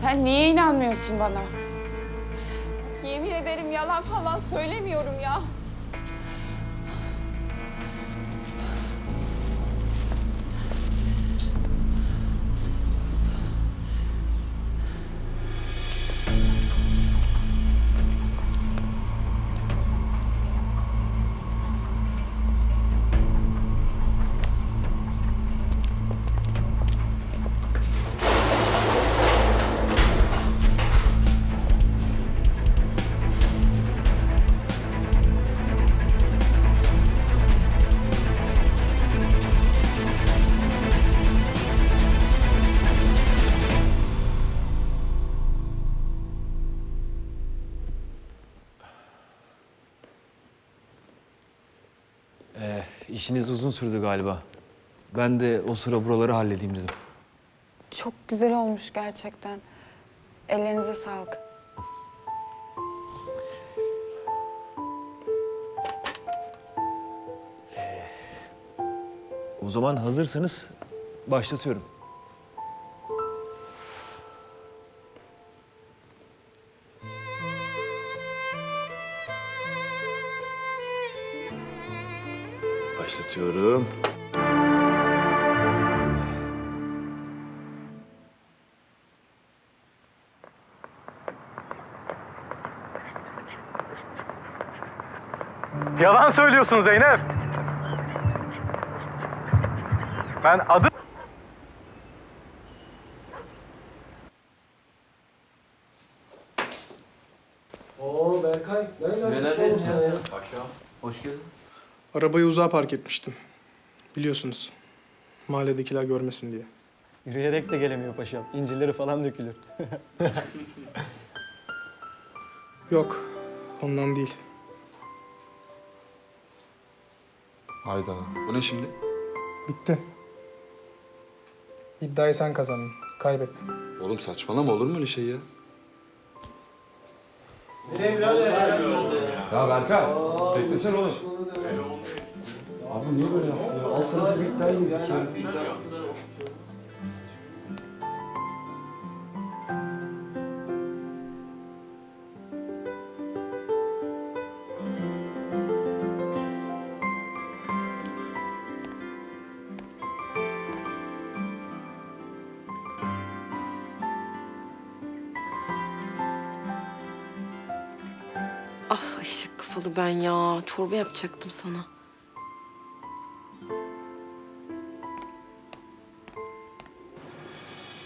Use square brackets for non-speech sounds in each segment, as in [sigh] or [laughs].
Sen niye inanmıyorsun bana? Yemin ederim yalan falan söylemiyorum ya. İşiniz uzun sürdü galiba. Ben de o sıra buraları halledeyim dedim. Çok güzel olmuş gerçekten. Ellerinize sağlık. O zaman hazırsanız başlatıyorum. Başlatıyorum. Yalan söylüyorsun Zeynep. Ben adı... Oo Berkay, çıktın oğlum sen ya? Hoş geldin. Arabayı uzağa park etmiştim. Biliyorsunuz, mahalledekiler görmesin diye. Yürüyerek de gelemiyor paşam. İncileri falan dökülür. [laughs] Yok, ondan değil. Hayda. Bu ne şimdi? Bitti. İddiayı sen kazandın. Kaybettin. Oğlum saçmalama olur mu öyle şey ya? Ya Berkay, beklesene oğlum. Abi niye böyle yaptı ya? Alt tarafı bir iddiaya girdik ya. Ah eşek kafalı ben ya. Çorba yapacaktım sana.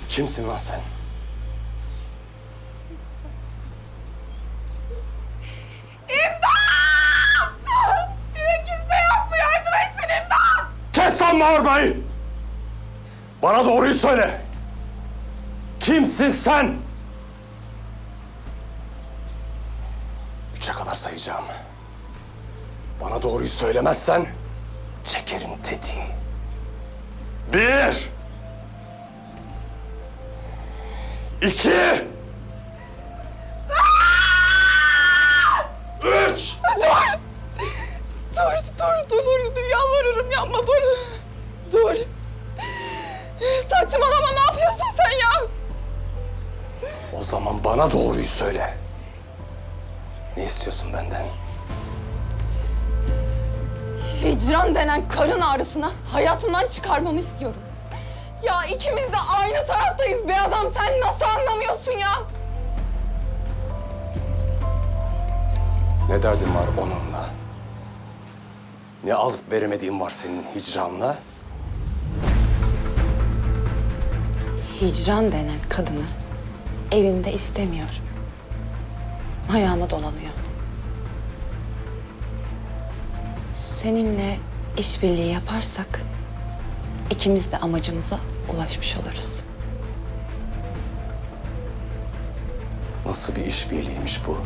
Kimsin lan sen? Kimse yok mu? Yardım etsin imdat! Kes lan bağırmayı! Bana doğruyu söyle. Kimsin sen? Sayacağım. Bana doğruyu söylemezsen çekerim tetiği. Bir. İki. Üç. Dur! Dur, dur, dur, dur. Yalvarırım yapma, dur. Dur. Saçmalama, ne yapıyorsun sen ya? O zaman bana doğruyu söyle. İstiyorsun benden? Hicran denen karın ağrısına hayatından çıkarmanı istiyorum. Ya ikimiz de aynı taraftayız be adam. Sen nasıl anlamıyorsun ya? Ne derdin var onunla? Ne alıp veremediğin var senin hicranla? Hicran denen kadını evimde istemiyorum. Ayağıma dolanıyor. Seninle işbirliği yaparsak ikimiz de amacımıza ulaşmış oluruz. Nasıl bir işbirliğiymiş bu?